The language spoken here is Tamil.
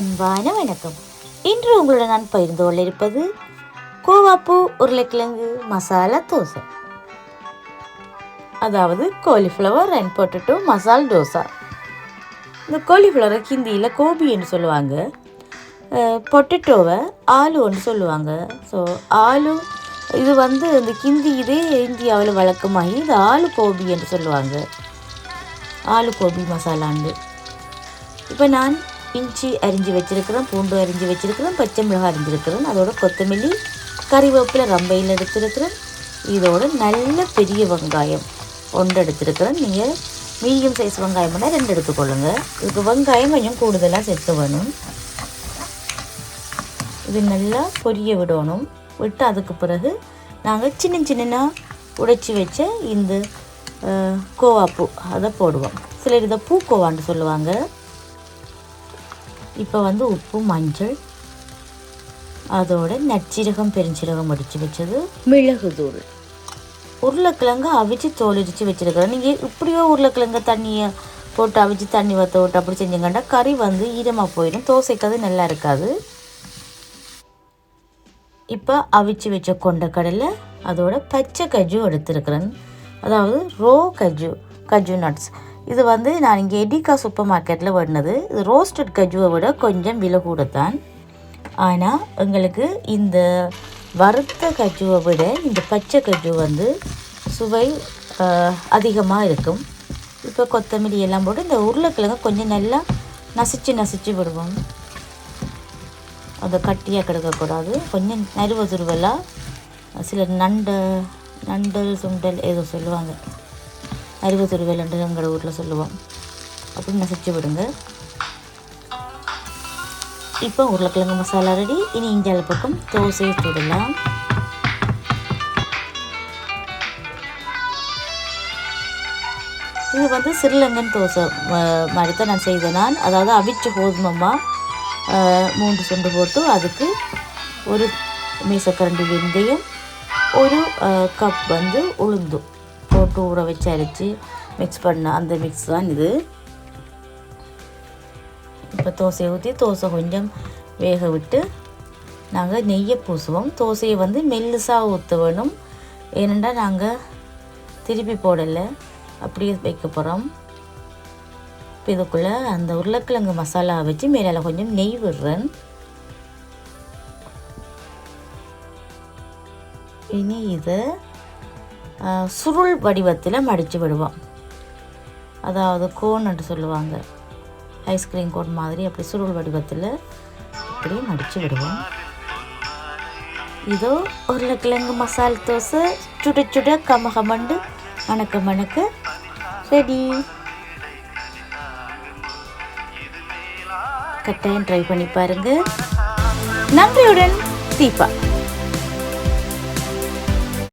அன்பான வணக்கம். இன்று உங்களுடன் நான் பகிர்ந்து கொள்ள இருப்பது கோவாப்பூ உருளைக்கிழங்கு மசாலா தோசை. அதாவது காலிஃப்ளவர் அண்ட் பொட்டட்டோ மசால் தோசா. இந்த காலிஃப்ளவரை ஹிந்தியில் கோபி என்று சொல்லுவாங்க. பொட்டட்டோவை ஆலுன்னு சொல்லுவாங்க. ஸோ ஆலு இது வந்து இந்த ஹிந்தி இதே இந்தியாவில் வழக்கமாகி இது ஆலு கோபி என்று சொல்லுவாங்க. ஆலு கோபி மசாலாண்டு. இப்போ நான் இஞ்சி அரிஞ்சு வச்சிருக்கிறேன் பூண்டு அரிஞ்சு வச்சிருக்கிறேன் பச்சை மிளகாய் அரிஞ்சிருக்கிறேன் அதோட கொத்தமல்லி கறிவேப்பிலை ரம்பையில் எடுத்துருக்கிறேன் இதோட நல்ல பெரிய வெங்காயம் ஒன்று எடுத்துருக்கிறேன் நீங்கள் மீடியம் சைஸ் வெங்காயம் பண்ணால் ரெண்டு எடுத்துக்கொள்ளுங்க. இதுக்கு வெங்காயம் கொஞ்சம் கூடுதலாக சேர்த்து வேணும். இது நல்லா பொரிய விடணும். விட்டு அதுக்கு பிறகு நாங்கள் சின்ன சின்னனா உடைச்சி வச்ச இந்த கோவாப்பூ அதை போடுவோம். சிலர் இதை பூ கோவான்னு சொல்லுவாங்க. இப்போ வந்து உப்பு மஞ்சள் அதோட நச்சீரகம் பெருஞ்சீரகம் அடித்து வச்சது. மிளகுதூள். உருளைக்கிழங்கு அவிச்சு தோல் இடித்து வச்சுருக்கிறேன் நீங்கள் இப்படியோ உருளைக்கிழங்கு தண்ணியை போட்டு அவிச்சு தண்ணி வற்ற விட்டு அப்படி செஞ்சீங்கன்னா கறி வந்து ஈரமாக போயிடும். தோசைக்கு அது நல்லா இருக்காது. இப்போ அவிச்சு வச்ச கொண்டக்கடலை அதோட பச்சை கஜு எடுத்திருக்கிறேன். அதாவது ரோ கஜு கஜு நட்ஸ் இது வந்து நான் இங்கே எடிகா சூப்பர் மார்க்கெட்டில் வடினது. இது ரோஸ்டட் கஜுவை விட கொஞ்சம் விலை கூடத்தான். ஆனால் எங்களுக்கு இந்த வறுத்த கஜுவை விட இந்த பச்சை கஜு வந்து சுவை அதிகமாக இருக்கும். இப்போ கொத்தமல்லி எல்லாம் போட்டு இந்த உருளைக்கிழங்கு கொஞ்சம் நல்லா நசிச்சு நசிச்சு விடுவோம். அதை கட்டியாக கிடக்கக்கூடாது கொஞ்சம் நறுவ துருவலாக சிலர் நண்டு நண்டல் சுண்டல் ஏதோ சொல்லுவாங்க. அறுபது துருவல் என்று எங்கள் ஊரில் சொல்லுவோம். அப்படி நசிச்சு விடுங்க. இப்போ உருளைக்கிழங்கு மசாலா ரெடி இனி இஞ்சால பக்கம் தோசையை சுடலாம். இது வந்து சிறுலங்கன் தோசை மாதிரி தான் நான் செய்தேன் நான். அதாவது அவிச்ச கோதுமம்மா மூன்று சுண்டு போட்டு அதுக்கு ஒரு மீசக்கரண்டி வெந்தயம் ஒரு கப் வந்து உளுந்தும் போட்டு ஊற வச்சு அரைச்சி மிக்ஸ் பண்ண அந்த மிக்ஸ் தான் இது. இப்போ தோசையை ஊற்றி தோசை கொஞ்சம் வேக விட்டு நாங்கள் நெய்யை பூசுவோம். தோசையை வந்து மெல்லுசாக ஊற்ற வேணும். ஏனென்றால் நாங்கள் திருப்பி போடலை. அப்படியே வைக்க போகிறோம் இப்போ இதுக்குள்ளே அந்த உருளைக்கிழங்கு மசாலா வச்சு மேலே கொஞ்சம் நெய் விடுறேன். இனி இதை சுருள் வடிவத்தில் மடித்து விடுவோம். அதாவது கோன்னு சொல்லுவாங்க. ஐஸ்கிரீம் கோன் மாதிரி அப்படி சுருள் வடிவத்தில் இப்படி மடித்து விடுவோம். இதோ உருளைக்கிழங்கு மசால் தோசை சுட சுட கமகமண்டு மணக்க மணக்க ரெடி கட்டாயம் ட்ரை பண்ணி பாருங்க. நன்றியுடன் தீபா.